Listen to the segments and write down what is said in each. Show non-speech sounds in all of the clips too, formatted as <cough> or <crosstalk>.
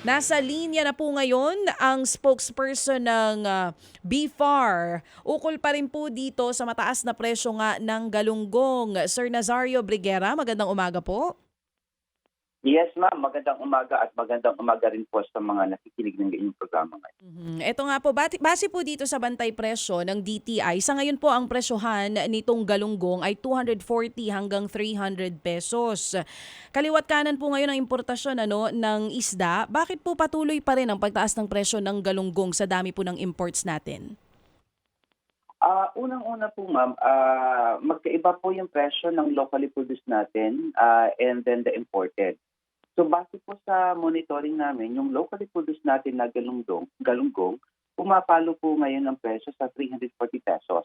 Nasa linya na po ngayon ang spokesperson ng ah, BFAR. Ukol pa rin po dito sa mataas na presyo nga ng galunggong. Sir Nazario Briguera, magandang umaga po. Yes, ma'am. Magandang umaga at magandang umaga rin po sa mga nakikinig ng inyong programa ngayon. Mhm. Ito nga po, bati- base po dito sa bantay presyo ng DTI, sa ngayon po ang presyohan nitong galunggong ay 240 hanggang 300 pesos. Kaliwat kanan po ngayon ang importasyon ano, ng isda. Bakit po patuloy pa rin ang pagtaas ng presyo ng galunggong sa dami po ng imports natin? Ah, unang-una po, ma'am, ah, magkaiba po yung presyo ng locally produced natin ah, and then the imported. So base po sa monitoring namin, yung locally produced natin na galunggong, galunggong pumapalo po ngayon ng presyo sa 340 pesos.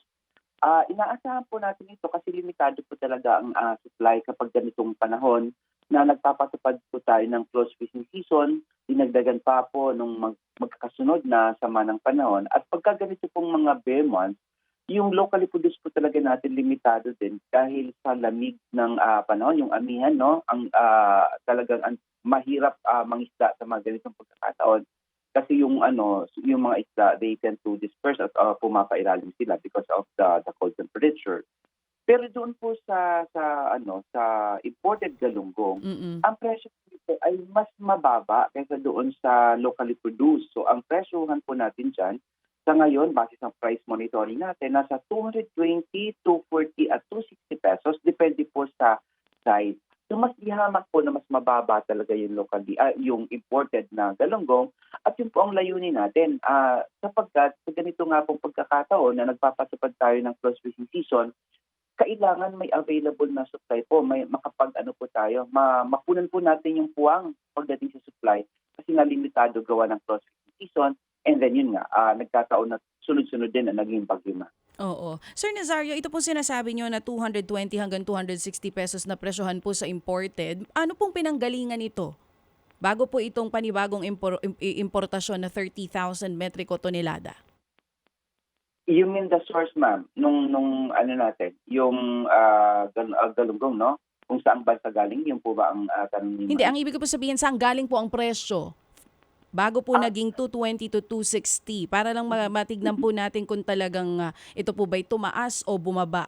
Ah, inaasahan po natin ito kasi limitado po talaga ang ah, supply kapag ganitong panahon na nagpapatupad po tayo ng close fishing season, dinagdagan pa po nung mag, magkakasunod na sama ng panahon. At pagka ganito pong mga bear months, yung locally produced po talaga natin limitado din dahil sa lamig ng ah, panahon, yung amihan, no? Ang ah, talagang ang mahirap ah, mangisda sa mga ganitong pagkakataon kasi yung ano, yung mga isda, they tend to disperse at uh, pumapailalim sila because of the the cold temperature. Pero doon po sa sa ano, sa imported galunggong, Mm-mm. ang presyo dito ay mas mababa kaysa doon sa locally produced. So ang presyohan po natin dyan, sa ngayon, base sa price monitoring natin, nasa 220, 240 at 260 pesos. Depende po sa size. So mas ihamak po na mas mababa talaga yung locally, ah, yung imported na galunggong at yun po ang layunin natin. Ah, sapagkat sa ganito nga pong pagkakataon na nagpapasupad tayo ng close fishing season, kailangan may available na supply po, may makapag ano po tayo, ma mapunan po natin yung puwang pagdating sa supply kasi nga limitado gawa ng close fishing season and then yun nga, ah, nagkataon na sunod-sunod din na naging na. Oo. Sir Nazario, ito pong sinasabi nyo na 220 hanggang 260 pesos na presyohan po sa imported. Ano pong pinanggalingan nito? Bago po itong panibagong impor- im- importasyon na 30,000 metriko tonelada. You mean the source, ma'am, nung, nung ano natin, yung gal- ah, galunggong, no? Kung saan bansa galing, yun po ba ang uh, tanong? Hindi, ang ibig ko po sabihin, saan galing po ang presyo? Bago po Ah. naging 220 to 260, para lang ma- matignan po natin kung talagang ah, ito po ba'y tumaas o bumaba.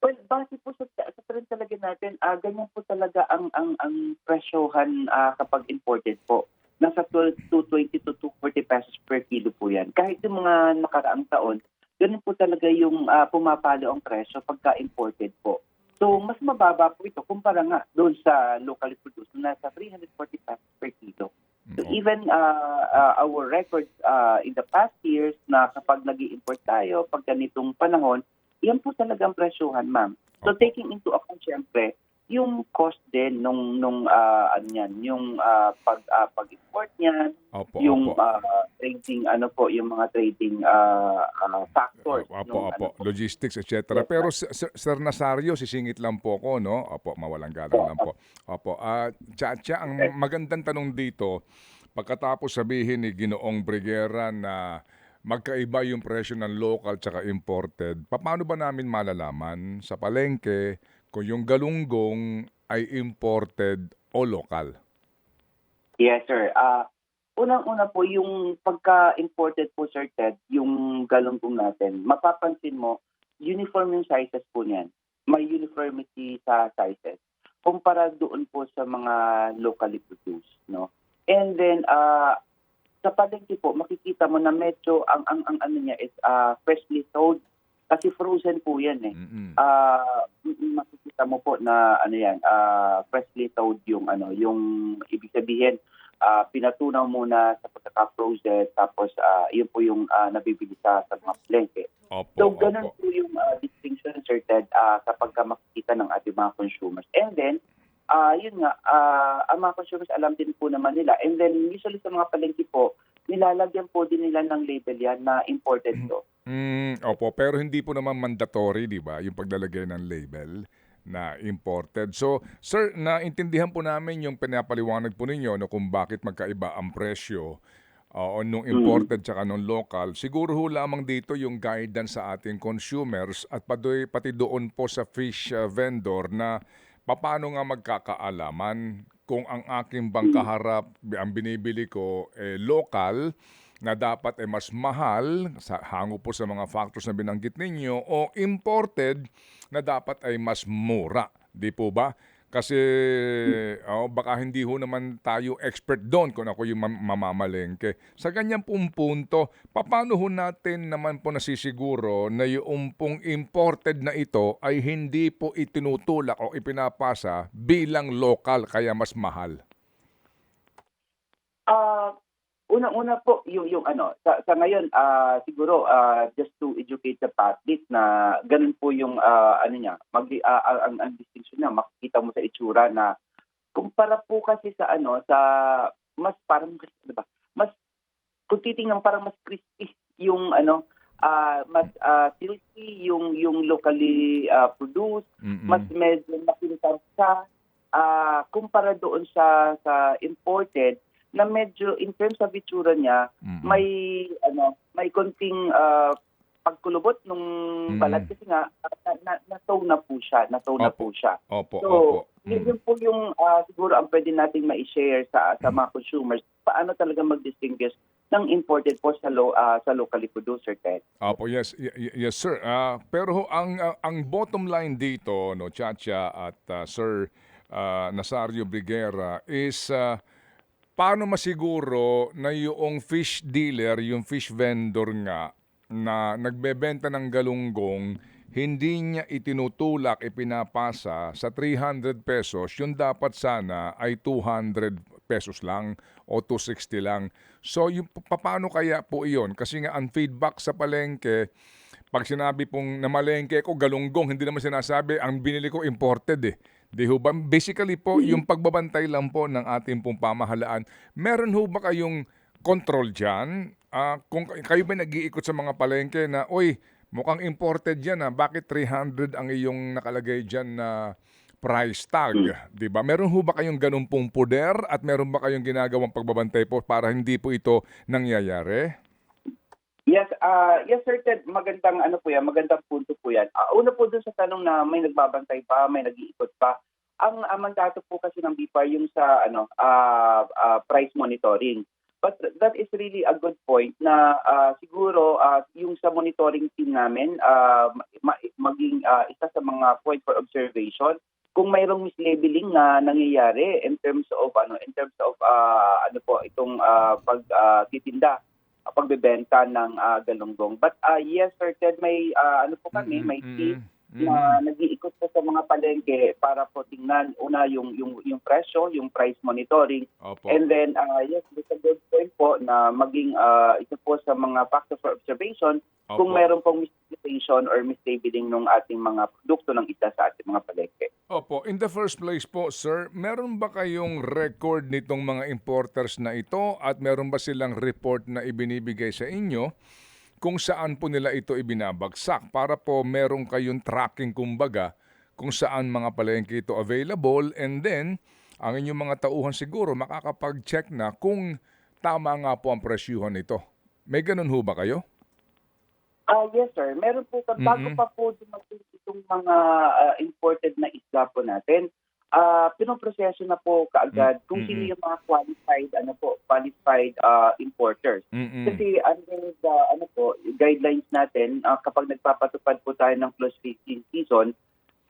Well, base po sa, sa trend talaga natin, ah ganyan po talaga ang ang ang presyohan ah, kapag imported po. Nasa 12 220 to 240 pesos per kilo po yan. Kahit yung mga nakaraang taon, ganun po talaga yung ah, pumapalo ang presyo pagka imported po. So, mas mababa po ito kumpara nga doon sa locally produced na nasa 340 pesos per kilo. Even uh, uh, our records uh, in the past years na kapag nag import tayo, pag ganitong panahon, yan po talagang presyohan, ma'am. So taking into account, syempre, yung cost din nung nung uh, ano yan, yung uh, pag uh, pag-import niyan, Opo, yung opo. uh, trading ano po, yung mga trading uh, uh, factors. Opo, nung, opo. ano po. Logistics, etc. Yes, Pero Sir, Sir- Nazario, sisingit lang po ko, no? Opo, mawalang galang lang po. Opo. Ah, Chacha, ang magandang tanong dito, pagkatapos sabihin ni Ginoong Briguera na magkaiba yung presyo ng local tsaka imported, paano ba namin malalaman sa palengke kung yung galunggong ay imported o local? Yes, sir. Ah, unang-una po yung pagka-imported po, Sir Ted, yung galunggong natin, mapapansin mo, uniform yung sizes po niyan. May uniformity sa sizes kumpara doon po sa mga locally produced, no? And then ah sa palengke po makikita mo na medyo ang ang, ang ano niya is ah, freshly sold kasi frozen po 'yan eh Mm-mm. ah m- makikita mo po na ano yan, ah freshly thawed yung ano, yung ibig sabihin ah pinatunaw muna sa pagkaka-frozen tapos ah yun po yung ah, nabibili sa sa mga palengke. Opo, So opo. ganun po yung ah, distinction sir Ted ah, kapag ka makikita ng ating mga consumers. And then ah yun nga ah, ang mga consumers alam din po naman nila. And then usually sa mga palengke po nilalagyan po din nila ng label yan na imported to. Mm, opo, pero hindi po naman mandatory, di ba, yung paglalagay ng label na imported. So, sir, naintindihan po namin yung pinapaliwanag po ninyo no, kung bakit magkaiba ang presyo uh, nung imported tsaka nung local. Siguro ho lamang dito yung guidance sa ating consumers at pati, pati doon po sa fish uh, vendor na paano nga magkakaalaman kung ang aking bangkaharap, ang binibili ko, eh, local, na dapat ay mas mahal, sa, hango po sa mga factors na binanggit ninyo, o imported na dapat ay mas mura. Di po ba? Kasi oh, baka hindi ho naman tayo expert doon kung ako yung mam- mamamalengke. Sa ganyan pong punto, paano ho natin naman po nasisiguro na yung pong imported na ito ay hindi po itinutulak o ipinapasa bilang local kaya mas mahal? Ah, unang-una po yung yung ano sa, sa ngayon ah siguro ah, just to educate the public na ganun po yung ah, ano niya mag ah, ang, ang distinction niya makikita mo sa itsura na kumpara po kasi sa ano sa mas parang di ba mas kung titingnan parang mas crispy yung ano ah, mas ah, silky yung yung locally ah, produced Mm-mm. mas medyo makintab siya ah, kumpara doon sa sa imported na medyo in terms of itsura niya Mm-mm. may ano may konting ah, pagkulubot nung Mm. balat kasi nga na, na, na-tow na po siya na-tow na Opo. po siya Opo, so opo. yun, Mm. yun po yung ah, siguro ang pwede nating ma-share sa sa mga consumers paano talaga mag-distinguish ng imported po sa lo, ah, sa locally producer Ted. Opo, yes, y- yes sir. Ah, pero ho, ang ah, ang bottom line dito, no, Chacha at ah, Sir ah, Nazario Briguera is ah, paano masiguro na yung fish dealer, yung fish vendor nga na nagbebenta ng galunggong hindi niya itinutulak, ipinapasa sa 300 pesos, yung dapat sana ay 200 pesos lang o 260 lang. So, yung, pa- paano kaya po iyon? Kasi nga, ang feedback sa palengke, pag sinabi pong namalengke ko, galunggong, hindi naman sinasabi, ang binili ko imported eh. Di ho ba? Basically po, yung pagbabantay lang po ng ating pong pamahalaan, meron ho ba kayong control dyan? Ah, kung kay- kayo ba nag-iikot sa mga palengke na, oy, mukhang imported yan ah, bakit 300 ang iyong nakalagay dyan na price tag, di ba? Meron ho ba kayong ganun pong puder at meron ba kayong ginagawang pagbabantay po para hindi po ito nangyayari? Yes, ah yes sir Ted, magandang ano po yan, magandang punto po yan. Ah, una po dun sa tanong na may nagbabantay pa, may nag-iikot pa. Ang uh, mandato po kasi ng BIPAR yung sa ano ah, ah, price monitoring. But that is really a good point na ah, siguro ah, yung sa monitoring team namin ma- maging ah, isa sa mga point for observation kung mayroong mislabeling na nangyayari in terms of ano in terms of ah, ano po itong ah, pag ah, titinda uh, pagbebenta ng ah, galunggong. But ah, yes, sir Ted, may ah, ano po kami, Mm-mm, may team mm-mm, na nag-iikot po sa mga palengke para po tingnan una yung yung yung presyo, yung price monitoring. Opo. And then ah, yes, it's a good point po na maging ah, isa po sa mga factor for observation kung Opo. mayroon pong mislabeling or mislabeling ng ating mga produkto ng isa sa ating mga palengke. Opo, in the first place po, sir, meron ba kayong record nitong mga importers na ito at meron ba silang report na ibinibigay sa inyo kung saan po nila ito ibinabagsak para po meron kayong tracking kumbaga kung saan mga palengke ito available and then ang inyong mga tauhan siguro makakapag-check na kung tama nga po ang presyuhan nito. May ganun ho ba kayo? Ah, yes sir. Meron po ka bago Mm-mm. pa po dumating itong mga ah, imported na isda po natin. Ah, pinoproseso na po kaagad Mm, kung sino mm-mm. yung mga qualified ano po, qualified ah, importers. Mm-mm. Kasi under the ano po, guidelines natin, ah, kapag nagpapatupad po tayo ng close fishing season,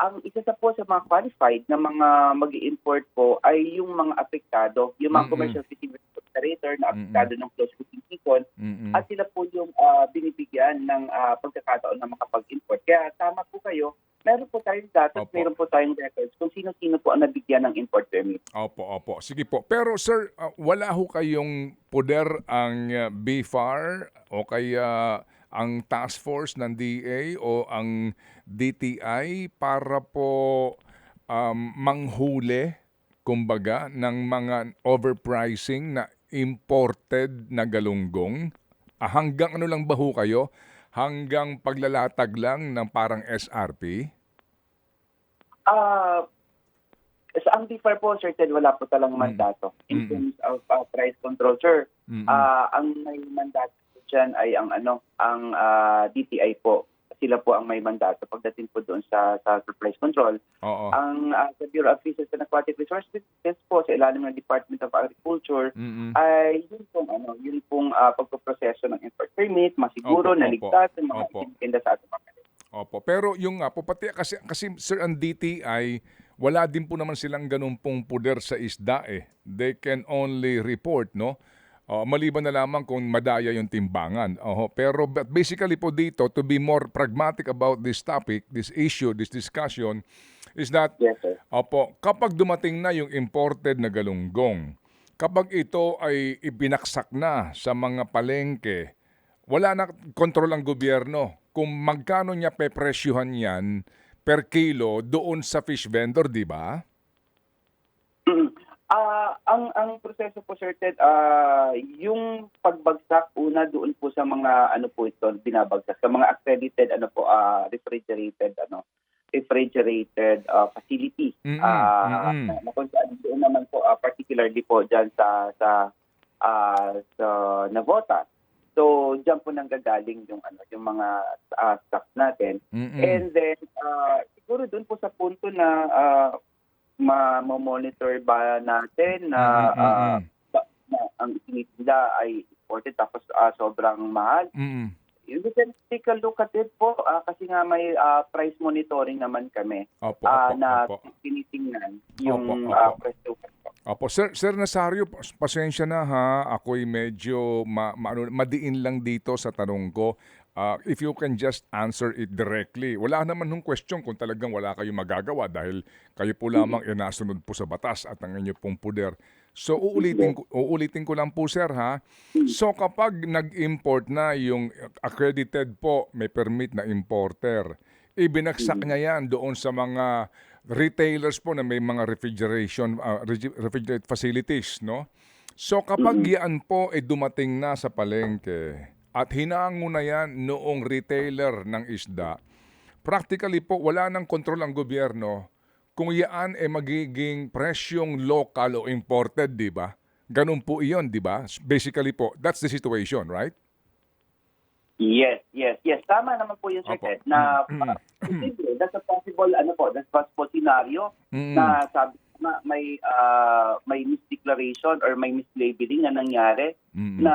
ang isa sa po sa mga qualified na mga mag import po ay yung mga apektado, yung mga Mm-mm. commercial fishing operator na apektado ng close fishing season Mm-mm. at sila po yung ah, binibigyan ng ah, pagkakataon na makapag-import. Kaya tama po kayo, meron po tayong data, Opo. meron po tayong records kung sino-sino po ang nabigyan ng import permit. Opo, opo. Sige po. Pero sir, uh, wala ho kayong poder ang uh, BFAR o kaya ang task force ng DA o ang DTI para po um, manghuli, kumbaga, ng mga overpricing na imported na galunggong? Ah, hanggang ano lang ba ho kayo? Hanggang paglalatag lang ng parang SRP? Ah, sa ang DFAR po, sir Ted, wala po talang Mm. mandato in Mm-mm. terms of ah, price control, sir. Mm-mm. Ah, ang may mandato dyan ay ang ano, ang ah, DTI po. sila po ang may mandato pagdating po doon sa sa price control. Oo. Ang uh, sa Bureau of Fisheries and Aquatic Resources po sa ilalim ng Department of Agriculture Mm-mm. ay yun pong ano, yun pong uh, pagpoproseso ng import permit, masiguro, Opo, naligtas, yung mga Opo. tinitinda sa ating mga Opo. Pero yung nga po, pati kasi, kasi sir, ang DTI, wala din po naman silang ganun pong puder sa isda eh. They can only report, no? Oh, maliban na lamang kung madaya yung timbangan. Oho, pero but basically po dito, to be more pragmatic about this topic, this issue, this discussion, is that Yes, sir. Opo, kapag dumating na yung imported na galunggong, kapag ito ay ibinaksak na sa mga palengke, wala na kontrol ang gobyerno kung magkano niya pepresyuhan yan per kilo doon sa fish vendor, di ba? <clears throat> Ah, ang ang proseso po sir Ted, ah, yung pagbagsak una doon po sa mga ano po ito binabagsak sa mga accredited ano po ah, refrigerated ano refrigerated ah, facility. Mm-mm, Ah, mm-mm. na, na kung saan doon naman po ah, particularly po diyan sa sa ah, sa Navota. So diyan po nanggagaling yung ano yung mga ah, stocks natin. Mm-mm. And then, uh, siguro dun po sa punto na uh, ma-monitor ba natin na, Mm-mm, uh, na ang tinitinda ay imported tapos uh, sobrang mahal. Mm-mm. You can take a look at it po uh, kasi nga may uh, price monitoring naman kami Opo, uh, opo, na opo. tinitingnan yung Opo, opo. uh, presyo. Opo, Sir, Sir Nasario, pas- pasensya na ha. Ako'y medyo ma, ma- ano, madiin lang dito sa tanong ko. Ah, if you can just answer it directly. Wala naman nung question kung talagang wala kayong magagawa dahil kayo po lamang mm nasunod po sa batas at ang inyo pong puder. So uulitin ko, uulitin ko lang po sir ha. So kapag nag-import na yung accredited po, may permit na importer, ibinagsak niya yan doon sa mga retailers po na may mga refrigeration uh, regi- refrigerate facilities, no? So kapag yan po ay dumating na sa palengke at hinango na yan noong retailer ng isda, practically po wala nang kontrol ang gobyerno kung yan ay magiging presyong local o imported, di ba? Ganun po iyon, di ba? Basically po, that's the situation, right? Yes, yes, yes. Tama naman po yun, Sir. Ted, na Mm. uh, posible, that's a possible, ano po, that's a possible scenario Mm. na sabi na may ah, may misdeclaration or may mislabeling na nangyari Mm-mm. na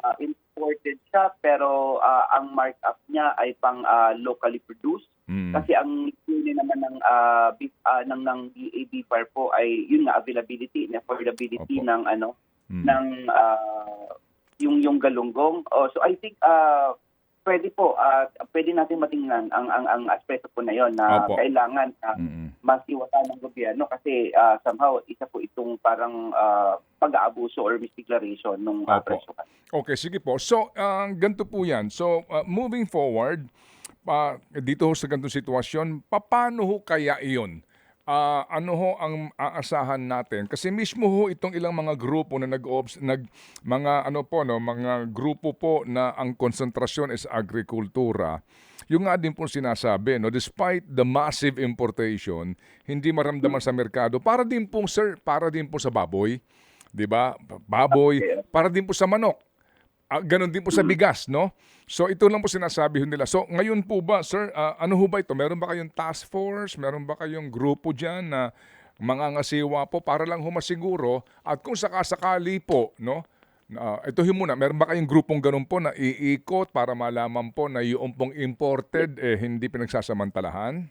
ah, imported siya pero ah, ang markup niya ay pang ah, locally produced Mm. kasi ang yun naman ng ah, beef, ah, ng ng DAB far po ay yun nga availability and affordability Opo. ng ano Mm. ng ah, yung yung galunggong. Oh, so I think ah, pwede po ah, pwede natin matingnan ang ang ang aspeto po na yon na Opo. kailangan ah, Mm-mm. mas iwata ng gobyerno kasi ah, somehow isa po itong parang ah, pag-aabuso or misdeclaration ng uh, Opo. presyo. Okay, sige po. So, ang ganito po yan. So, uh, moving forward, pa dito sa ganitong sitwasyon, paano ho kaya iyon? Ah, ano ho ang aasahan natin? Kasi mismo ho itong ilang mga grupo na nag, nag mga ano po no, mga grupo po na ang konsentrasyon is agrikultura. Yung nga din po sinasabi, no, despite the massive importation, hindi maramdaman sa merkado. Para din po, sir, para din po sa baboy. 'di ba? Baboy, para din po sa manok. Ah, ganon din po sa bigas, no? So ito lang po sinasabi nila. So ngayon po ba, sir, ah, ano ho ba ito? Meron ba kayong task force? Meron ba kayong grupo dyan na mga ngasiwa po para lang humasiguro at kung sakasakali po, no? na ito ho muna, meron ba kayong grupong ganun po na iikot para malaman po na yung pong imported eh hindi pinagsasamantalahan?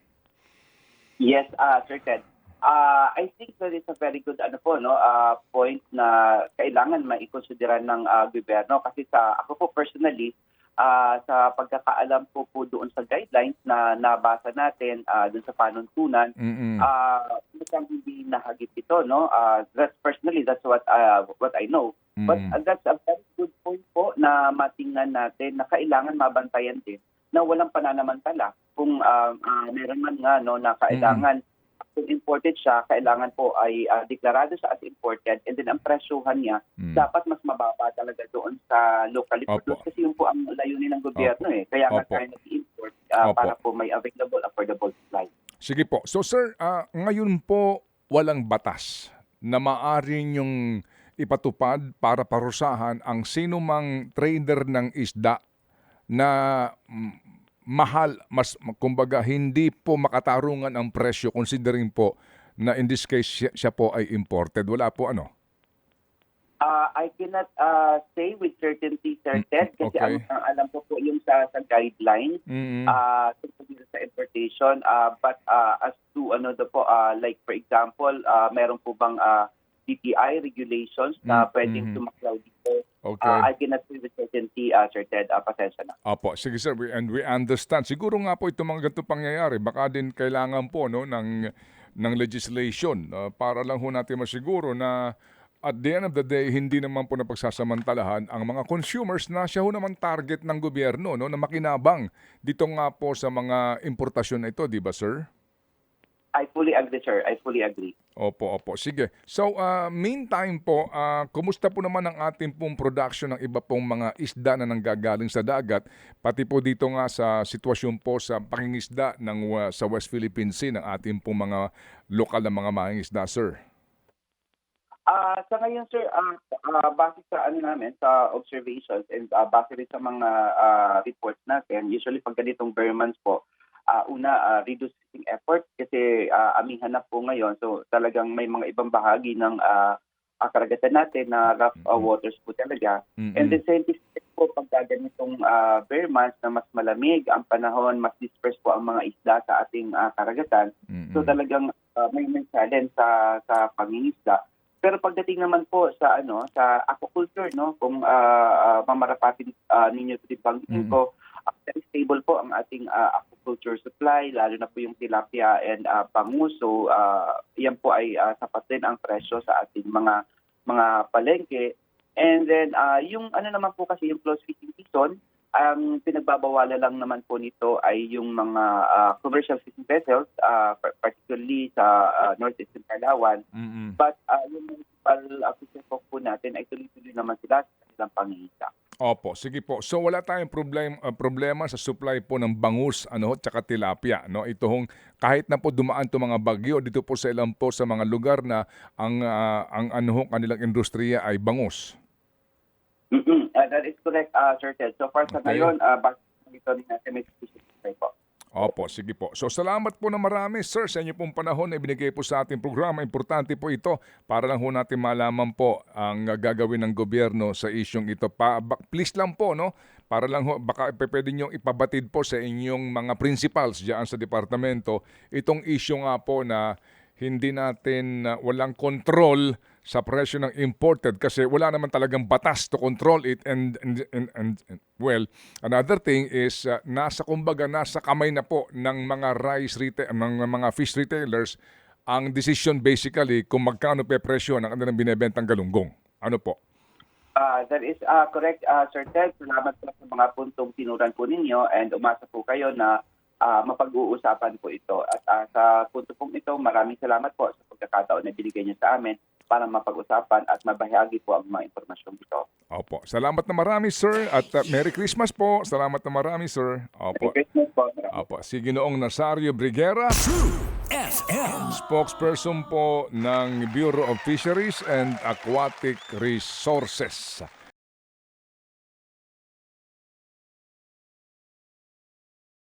Yes, uh, Sir Ted. Uh, I think that is a very good ano po no uh, point na kailangan maikonsidera ng uh, gobyerno kasi sa ako po personally uh, sa pagkakaalam ko po doon sa guidelines na nabasa natin uh, doon sa panuntunan Mm-mm. uh, mukhang hindi nahagip ito no uh, that's personally that's what uh, what I know but Mm-mm. uh, that's a very good point po na matingnan natin na kailangan mabantayan din na walang pananamantala kung uh, uh, meron man nga no na kailangan kung imported siya, kailangan po ay uh, deklarado siya as imported and then ang presyohan niya Mm. dapat mas mababa talaga doon sa Opo. produced kasi yun po ang layunin ng gobyerno eh. Kaya nga Opo. tayo nag-import uh, Opo. para po may available, affordable supply. Sige po. So sir, ah, ngayon po walang batas na maaari yung ipatupad para parusahan ang sinumang trader ng isda na mm, mahal, mas kumbaga hindi po makatarungan ang presyo considering po na in this case siya, siya po ay imported. Wala po ano. Uh, I cannot uh, say with certainty, Sir Ted, kasi okay. ang, ang alam ko po yung sa, sa guideline Mm. uh, sa importation. Uh, but uh, as to ano daw po, uh, like for example, uh, meron po bang uh, DTI regulations na Mm, pwedeng mhm. sumaklaw dito? Okay. Uh, I cannot say with certainty, uh, Sir Ted. Uh, pasensya na. Opo, sige sir, we, and we understand. Siguro nga po itong mga ganito pangyayari, baka din kailangan po no ng ng legislation uh, para lang ho natin masiguro na at the end of the day, hindi naman po napagsasamantalahan ang mga consumers na siya ho naman target ng gobyerno no, na makinabang dito nga po sa mga importasyon na ito, di ba sir? I fully agree, sir. I fully agree. Opo, opo. Sige. So, uh, meantime po, uh, kumusta po naman ang ating pong production ng iba pong mga isda na nanggagaling sa dagat, pati po dito nga sa sitwasyon po sa pangingisda ng, uh, sa West Philippine Sea ng ating pong mga lokal na mga mangingisda, sir? Ah, sa ngayon sir, ah ah, base sa ano namin sa observations and ah, base rin sa mga ah, reports natin, usually pag ganitong bare months po, ah, una ah, reducing effort kasi ah, amihan na po ngayon. So talagang may mga ibang bahagi ng ah, karagatan natin na rough Mhm. waters po talaga. Mm-mm. And the scientific po pag ganitong ah, bare months na mas malamig ang panahon, mas dispersed po ang mga isda sa ating ah, karagatan. Mm-mm. So talagang uh, may may challenge sa sa pangingisda. Pero pagdating naman po sa ano sa aquaculture no, kung uh, uh, mamarapatin uh, ninyo ito banggitin Mm. ko, uh, stable po ang ating uh, aquaculture supply lalo na po yung tilapia and uh, pangus. So uh, yan po ay uh, sapat din ang presyo sa ating mga mga palengke. And then uh, yung ano naman po kasi yung close fishing season, ang pinagbabawalan lang naman po nito ay yung mga ah, commercial fishing vessels, ah, par- particularly sa ah, northeastern Palawan. Mm-mm. But uh, yung municipal uh, fishing po natin ay tuloy-tuloy naman sila sa kanilang pangingisa. Opo, sige po. So wala tayong problem, uh, problema sa supply po ng bangus ano, at saka tilapia. No? Ito hong, kahit na po dumaan to mga bagyo, dito po sa ilang po sa mga lugar na ang, ah, ang ano, kanilang industriya ay bangus. Mm-mm. Ah, that is correct, uh, Sir Ted. So far sa Okay. ngayon, uh, bakit dito rin natin may po. Opo, sige po. So salamat po na marami, sir, sa inyo pong panahon na ibinigay po sa ating programa. Importante po ito para lang ho natin malaman po ang gagawin ng gobyerno sa isyong ito. Pa, please lang po, no? Para lang ho, baka pwede nyo ipabatid po sa inyong mga principals diyan sa departamento itong issue nga po na hindi natin uh, walang control sa presyo ng imported kasi wala naman talagang batas to control it and and, and, and, and- well another thing is uh, nasa kumbaga nasa kamay na po ng mga rice retail ng mga fish retailers ang decision basically kung magkano pe presyo ng kanilang binebentang galunggong ano po Uh, that is uh, correct, uh, Sir Ted. Salamat po sa mga puntong tinuran po ninyo and umasa po kayo na uh, mapag-uusapan po ito. At uh, sa punto pong ito, maraming salamat po sa pagkakataon na binigay niyo sa amin para mapag-usapan at mabahagi po ang mga impormasyon dito. opo salamat na marami sir at uh, Merry Christmas po salamat na marami sir opo Merry Christmas po. Opo si Ginoong Nazario Briguera FM. spokesperson po ng Bureau of Fisheries and Aquatic Resources.